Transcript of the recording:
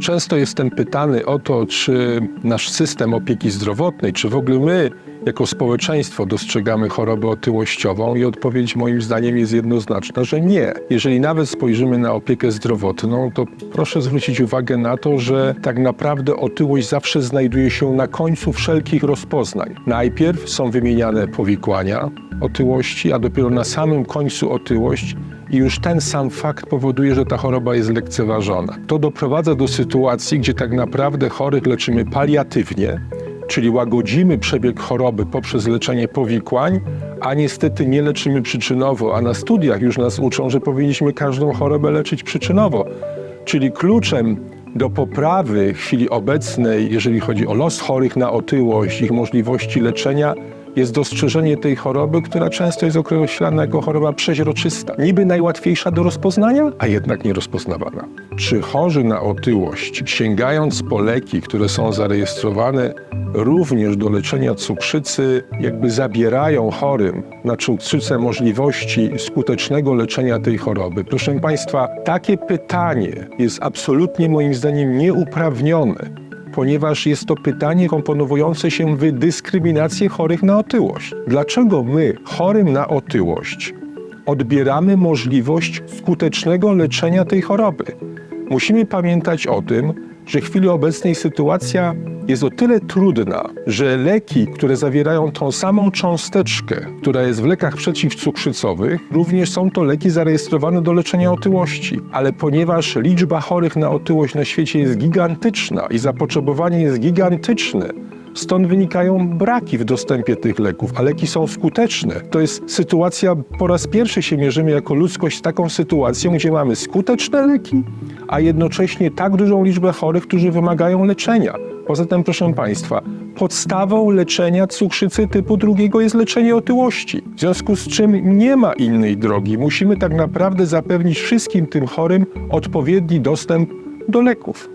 Często jestem pytany o to, czy nasz system opieki zdrowotnej, czy w ogóle my jako społeczeństwo dostrzegamy chorobę otyłościową i odpowiedź moim zdaniem jest jednoznaczna, że nie. Jeżeli nawet spojrzymy na opiekę zdrowotną, to proszę zwrócić uwagę na to, że tak naprawdę otyłość zawsze znajduje się na końcu wszelkich rozpoznań. Najpierw są wymieniane powikłania otyłości, a dopiero na samym końcu otyłość i już ten sam fakt powoduje, że ta choroba jest lekceważona. To doprowadza do sytuacji, gdzie tak naprawdę chorych leczymy paliatywnie, czyli łagodzimy przebieg choroby poprzez leczenie powikłań, a niestety nie leczymy przyczynowo, a na studiach już nas uczą, że powinniśmy każdą chorobę leczyć przyczynowo. Czyli kluczem do poprawy chwili obecnej, jeżeli chodzi o los chorych na otyłość, ich możliwości leczenia, jest dostrzeżenie tej choroby, która często jest określana jako choroba przeźroczysta. Niby najłatwiejsza do rozpoznania, a jednak nierozpoznawana. Czy chorzy na otyłość, sięgając po leki, które są zarejestrowane również do leczenia cukrzycy, jakby zabierają chorym na cukrzycę możliwości skutecznego leczenia tej choroby? Proszę Państwa, takie pytanie jest absolutnie moim zdaniem nieuprawnione ponieważ jest to pytanie komponowujące się w dyskryminację chorych na otyłość. Dlaczego my, chorym na otyłość, odbieramy możliwość skutecznego leczenia tej choroby? Musimy pamiętać o tym, że w chwili obecnej sytuacja jest o tyle trudna, że leki, które zawierają tą samą cząsteczkę, która jest w lekach przeciwcukrzycowych, również są to leki zarejestrowane do leczenia otyłości. Ale ponieważ liczba chorych na otyłość na świecie jest gigantyczna i zapotrzebowanie jest gigantyczne, Stąd wynikają braki w dostępie tych leków, a leki są skuteczne. To jest sytuacja, po raz pierwszy się mierzymy jako ludzkość z taką sytuacją, gdzie mamy skuteczne leki, a jednocześnie tak dużą liczbę chorych, którzy wymagają leczenia. Poza tym, proszę Państwa, podstawą leczenia cukrzycy typu drugiego jest leczenie otyłości. W związku z czym nie ma innej drogi. Musimy tak naprawdę zapewnić wszystkim tym chorym odpowiedni dostęp do leków.